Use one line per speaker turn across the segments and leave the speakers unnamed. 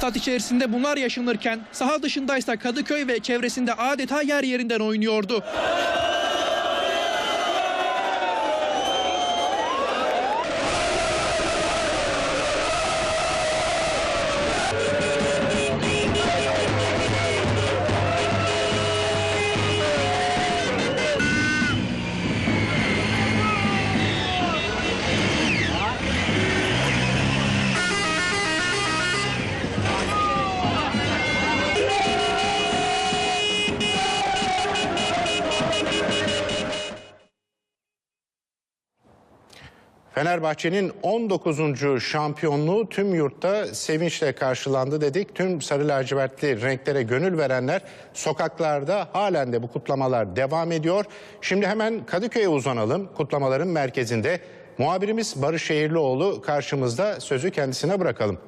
Stat içerisinde bunlar yaşanırken saha dışındaysa Kadıköy ve çevresinde adeta yer yerinden oynuyordu.
Fenerbahçe'nin 19. şampiyonluğu tüm yurtta sevinçle karşılandı dedik. Tüm sarı lacivertli renklere gönül verenler sokaklarda halen de bu kutlamalar devam ediyor. Şimdi hemen Kadıköy'e uzanalım. Kutlamaların merkezinde muhabirimiz Barış Şehirlioğlu karşımızda sözü kendisine bırakalım.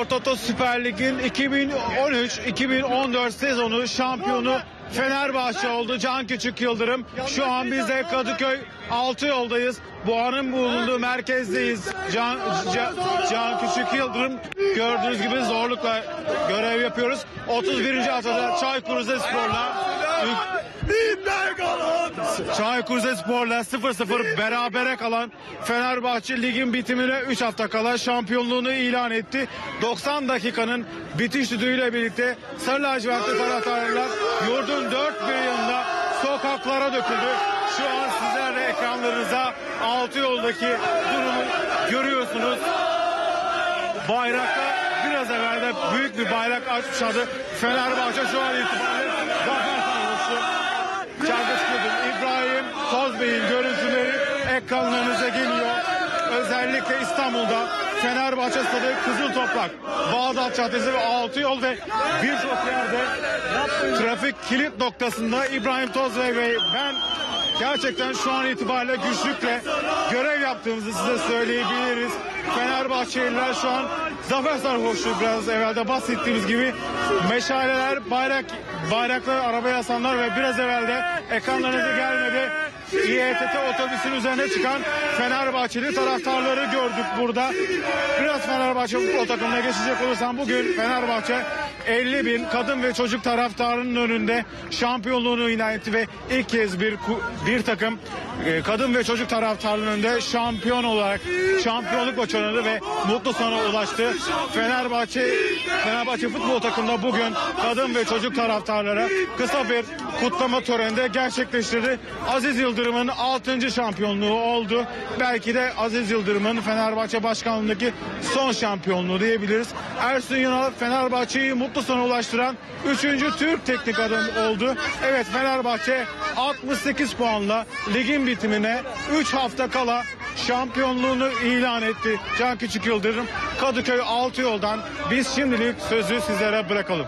Spor Toto Süper Lig'in 2013-2014 sezonu şampiyonu Fenerbahçe oldu. Can Küçük Yıldırım. Şu an biz de Kadıköy 6 yoldayız. Buhar'ın bulunduğu merkezdeyiz. Can, Can, Can Küçük Yıldırım gördüğünüz gibi zorlukla görev yapıyoruz. 31. haftada Çaykur Rizespor'la Çaykur Rizespor'la 0-0 berabere kalan Fenerbahçe ligin bitimine 3 hafta kala şampiyonluğunu ilan etti. 90 dakikanın bitiş düdüğüyle birlikte Sarı lacivertli taraftarlar yurdun dört bir yanında sokaklara döküldü. Şu an sizlerle ekranlarınıza 6 yoldaki durumu görüyorsunuz. Bayrakta biraz evvel de büyük bir bayrak açmışlardı. Fenerbahçe şu an itibariyle ekranlarınıza geliyor. Özellikle İstanbul'da Fenerbahçe Stadı Kızıl Toprak, Bağdat Caddesi ve Altı Yol ve birçok yerde trafik kilit noktasında İbrahim Tozbey Bey ben gerçekten şu an itibariyle güçlükle görev yaptığımızı size söyleyebiliriz. Fenerbahçeliler şu an zafer sarhoşluğu biraz evvelde bahsettiğimiz gibi meşaleler, bayrak, bayraklar, arabaya asanlar ve biraz evvelde ekranlarınıza gelmedi. İETT otobüsün üzerine çıkan Fenerbahçeli taraftarları gördük burada. Biraz Fenerbahçe futbol takımına geçecek olursam bugün Fenerbahçe 50 bin kadın ve çocuk taraftarının önünde şampiyonluğunu ilan etti ve ilk kez bir bir takım kadın ve çocuk taraftarının önünde şampiyon olarak şampiyonluk başarılı ve mutlu sona ulaştı. Fenerbahçe Fenerbahçe futbol takımında bugün kadın ve çocuk taraftarlara kısa bir kutlama töreninde gerçekleştirdi. Aziz Yıldırım'ın 6. şampiyonluğu oldu. Belki de Aziz Yıldırım'ın Fenerbahçe başkanlığındaki son şampiyonluğu diyebiliriz. Ersun Yanal Fenerbahçe'yi mutlu sona ulaştıran 3. Türk teknik adam oldu. Evet Fenerbahçe 68 puanla ligin bitimine 3 hafta kala şampiyonluğunu ilan etti. Can Küçük Yıldırım Kadıköy 6 yoldan biz şimdilik sözü sizlere bırakalım.